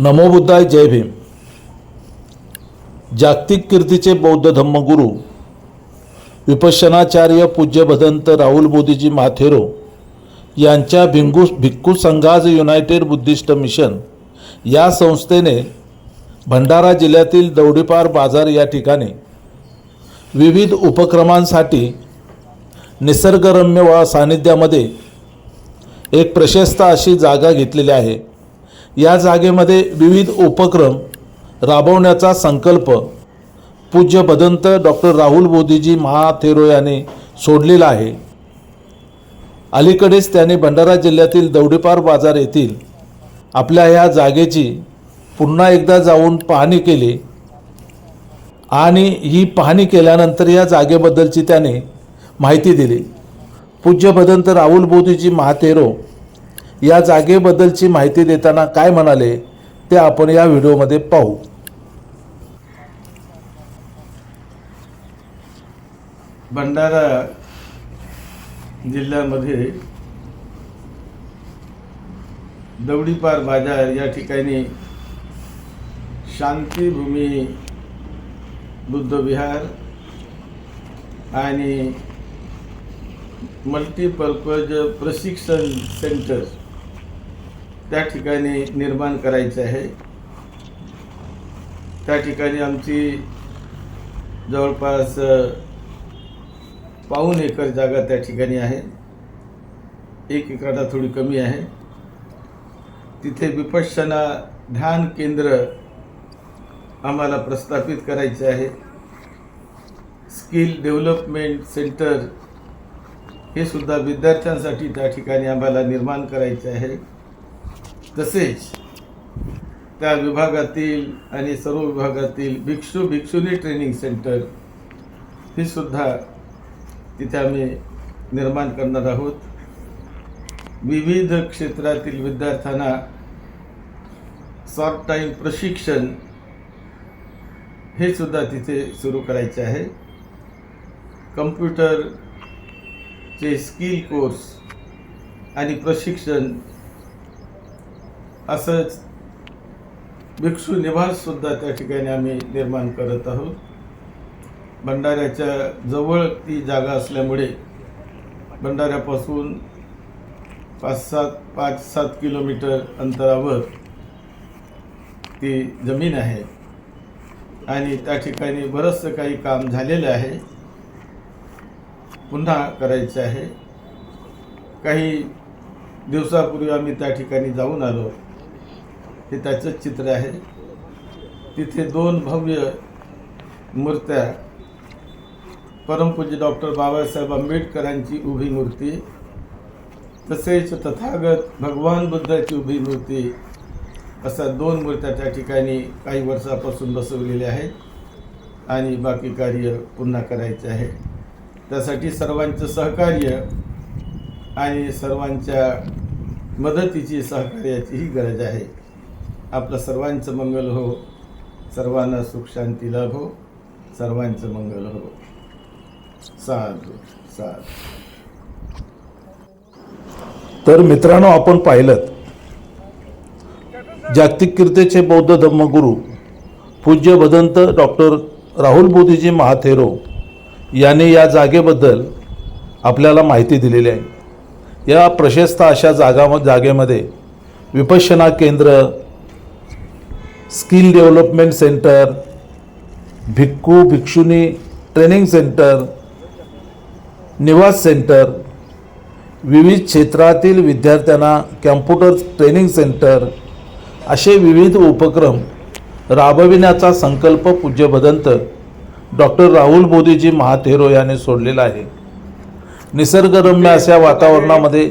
नमोबुद्धाय जय भीम. जागतिक कीर्तीचे बौद्ध धम्मगुरू विपश्यनाचार्य पूज्य भदंत राहुल बोधीजी माथेरो यांच्या भिंगू भिक्खू संघाज युनायटेड बुद्धिस्ट मिशन या संस्थेने भंडारा जिल्ह्यातील दौडीपार बाजार या ठिकाणी विविध उपक्रमांसाठी निसर्गरम्य वा सानिध्यामध्ये एक प्रशस्त अशी जागा घेतलेली आहे. या जागेमध्ये विविध उपक्रम राबवण्याचा संकल्प पूज्य भदंत डॉक्टर राहुल बोधीजी महाथेरो याने सोडलेला आहे. अलीकडेच त्याने भंडारा जिल्ह्यातील दौडीपार बाजार येथील आपल्या ह्या जागेची पुन्हा एकदा जाऊन पाहणी केली आणि ही पाहणी केल्यानंतर या जागेबद्दलची त्याने माहिती दिली. पूज्य भदंत राहुल बोधीजी महाथेरो या जागेबद्दलची माहिती देताना काय म्हणाले ते आपण या व्हिडिओमध्ये पाहू. भंडारा जिल्ह्यामध्ये दवडीपार बाजार या ठिकाणी शांतीभूमी बुद्धविहार आणि मल्टीपर्पज प्रशिक्षण सेंटर त्या ठिकाणी निर्माण करायचं आहे. त्या ठिकाणी आमची जवळपास पाऊन एकर जागा त्या ठिकाणी आहे. एक एकराला थोडी कमी आहे. तिथे विपश्यना ध्यान केंद्र आम्हाला प्रस्थापित करायचे आहे. स्किल डेव्हलपमेंट सेंटर हे सुद्धा विद्यार्थ्यांसाठी त्या ठिकाणी आम्हाला निर्माण करायचे आहे. तसेच त्या विभागातील आणि सर्व विभागातील भिक्षू भिक्षुनी ट्रेनिंग सेंटर ही सुद्धा तिथे आम्ही निर्माण करणार आहोत. विविध क्षेत्रातील विद्यार्थ्यांना शॉर्ट टाईम प्रशिक्षण हे सुद्धा तिथे सुरू करायचे आहे. कम्प्युटरचे स्किल कोर्स आणि प्रशिक्षण असंच भिक्षू निवाससुद्धा त्या ठिकाणी आम्ही निर्माण करत आहोत. भंडाऱ्याच्या जवळ ती जागा असल्यामुळे भंडाऱ्यापासून पाच सात पाच सात किलोमीटर अंतरावर ती जमीन आहे. आणि त्या ठिकाणी बरंचसं काही काम झालेलं आहे. पुन्हा करायचं आहे. काही दिवसापूर्वी आम्ही त्या ठिकाणी जाऊन आलो. हे त्याचंच चित्र आहे. तिथे दोन भव्य मूर्त्या परमपूज्य डॉक्टर बाबासाहेब आंबेडकरांची उभी मूर्ती तसेच तथागत भगवान बुद्धाची उभी मूर्ती अशा दोन मूर्त्या त्या ठिकाणी काही वर्षापासून बसवलेल्या आहेत आणि बाकी कार्य पुन्हा करायचे आहे. त्यासाठी सर्वांचं सहकार्य आणि सर्वांच्या मदतीची सहकार्याचीही गरज आहे. आपलं सर्वांचं मंगल हो. सर्वांना सुख शांती लाभो हो. सर्वांचं मंगल हो. साधू साधू. तर मित्रांनो आपण पाहिलं जागतिक कीर्तीचे बौद्ध धम्मगुरू पूज्य भदंत डॉक्टर राहुल बोधीजी महाथेरो यांनी या जागेबद्दल आपल्याला माहिती दिलेली आहे. या प्रशस्त अशा जागा जागेमध्ये विपश्यना केंद्र स्किल डेव्हलपमेंट सेंटर भिक्खू भिक्षुनी ट्रेनिंग सेंटर निवास सेंटर विविध क्षेत्रातील विद्यार्थ्यांना कॅम्प्युटर ट्रेनिंग सेंटर असे विविध उपक्रम राबविण्याचा संकल्प पूज्य भदंत डॉक्टर राहुल मोदीजी महाथेरो याने सोडलेला आहे. निसर्गरम्य अशा वातावरणामध्ये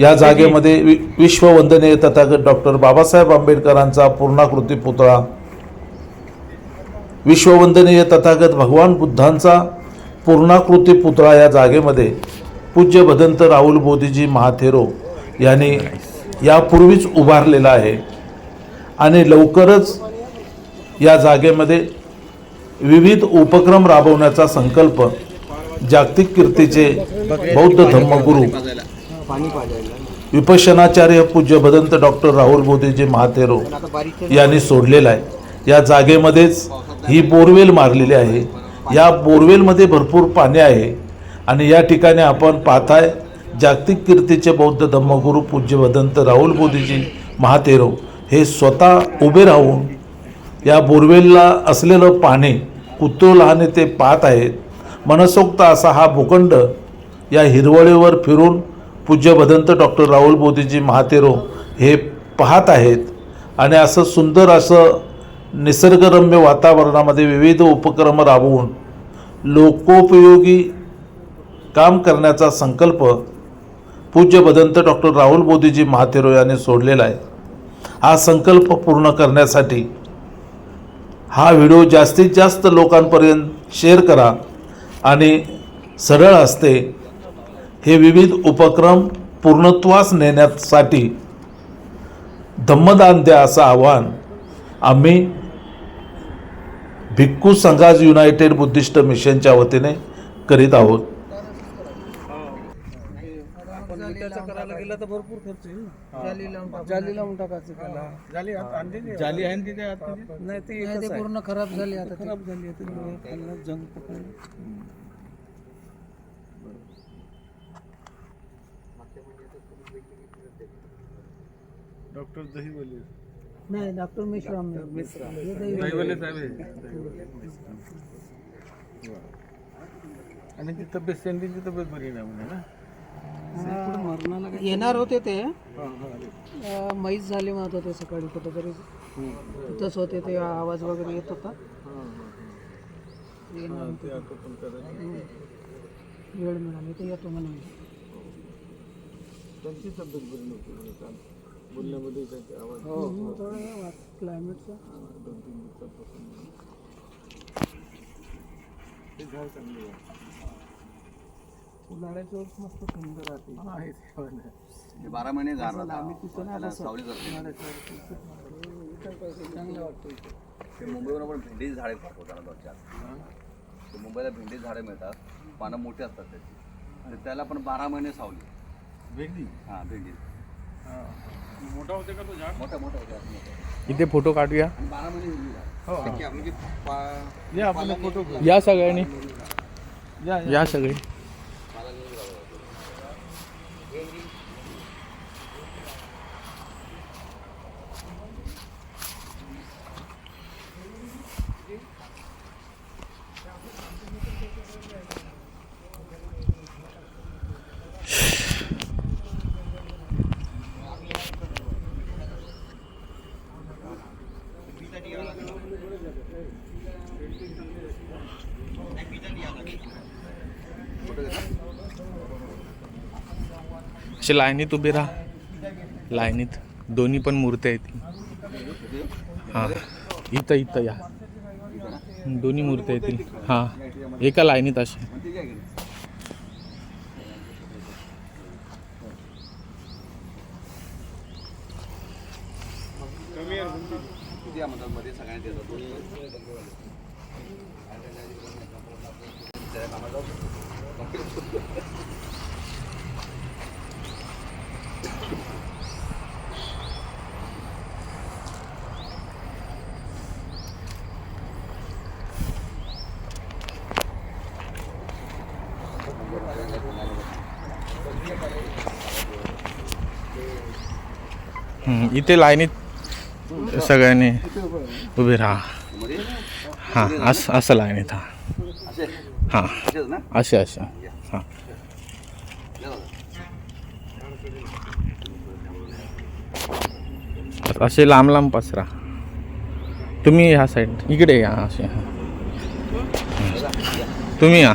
या जागेमध्ये वि विश्ववंदनीय तथागत डॉक्टर बाबासाहेब आंबेडकरांचा पूर्णाकृती पुतळा विश्ववंदनीय तथागत भगवान बुद्धांचा पूर्णाकृती पुतळा या जागेमध्ये पूज्य भदंत राहुल बोधीजी महाथेरो यांनी यापूर्वीच उभारलेला आहे. आणि लवकरच या जागेमध्ये विविध उपक्रम राबवण्याचा संकल्प जागतिक कीर्तीचे बौद्ध धर्मगुरू विपश्यनाचार्य पूज्य भदंत डॉक्टर राहुल मोदीजी महाथेरो यांनी सोडलेला आहे. या जागेमध्येच ही बोरवेल मारलेली आहे. या बोरवेलमध्ये भरपूर पाणी आहे. आणि या ठिकाणी आपण पाहताय जागतिक कीर्तीचे बौद्ध धम्मगुरू पूज्य भदंत राहुल मोदीजी महाथेरो हे स्वतः उभे राहून या बोरवेलला असलेलं पाणी कुतूहलाने ते पाहत आहेत. मनसोक्त असा हा भूखंड या हिरवळीवर फिरून पूज्य भदंत डॉक्टर राहुल मोदीजी महातेरो हे पाहत आहेत. आणि असं सुंदर असं निसर्गरम्य वातावरणामध्ये विविध उपक्रम राबवून लोकोपयोगी काम करण्याचा संकल्प पूज्य भदंत डॉक्टर राहुल मोदीजी महातेरो यांनी सोडलेला आहे. हा संकल्प पूर्ण करण्यासाठी हा व्हिडिओ जास्तीत जास्त लोकांपर्यंत शेअर करा आणि सरळ असते हे विविध उपक्रम पूर्णत्वास नेण्यासाठी धम्मदान द्या असं आवाहन आम्ही भिक्खू संघाज युनायटेड बुद्धिस्ट मिशनच्या वतीने करीत आहोत. आपण विटाचा करायला गेला तर भरपूर खर्च येईल ना जाली लावून जाली लावून टाकायचं त्याला जाली जाली आहे ना तिथे आतमध्ये? नाही ते एकच आहे. पूर्ण खराब झाली आता खराब झाली आता लोहा खाल्ला जंग पकडला डॉक्टर दहीवले. नाही डॉक्टर मिश्राम मिश्रा. हे दहीवले साहेब आणि ती तब्येत सेंडीची तब्येत बरी नाही म्हणे ना? येणार होते ते. हा, हा. मैस झाले म्हणत होते सकाळी कुठेतरी. तिथंच होते ते आवाज वगैरे येत होता. करायचं. वेळ मिळाली तर येतो म्हणून. त्यांची तब्येत बरी नव्हती बोलण्यामध्ये त्यांचे आवाज थोडं क्लायमेटचं दोन तीन दिवसापासून ते झाड चांगले आहे. उन्हाळ्याच्या वेळेस मस्त थंड राहते. आहे ते पण आहे. बारा महिने झाड राहतात. आम्ही तिथं ना त्याला बसत. सावलीच असते. उन्हाळ्याच्या वेळेस चांगलं वाटतं. ते मुंबईवर पण भेंडीची झाडे पाठवतात दोन चार. ते मुंबईला भेंडीची झाडे मिळतात. पानं मोठी असतात त्याची. आणि त्याला पण बारा महिने सावली. भेंडी? हां भेंडी. मोठा होते का तो झाड? मोठा मोठा होता. मोठा. इथे फोटो काढूया. हो म्हणजे या सगळ्यांनी. या सगळे. असे लाईनीत उभे राहा. लाईनीत. दोन्ही पण मूर्त्या आहेत. हां. इथं इथं या. दोन्ही मूर्त्या येतील हां. एका लाईनीत असे मध्ये सगळ्यांना इथे लाईनीत सगळ्यांनी उभे राहा. हां असं असं लाईनीत हां हां असे असे. हां. असे लांब लांब पसरा. तुम्ही ह्या साईड इकडे या असे हां. तुम्ही या.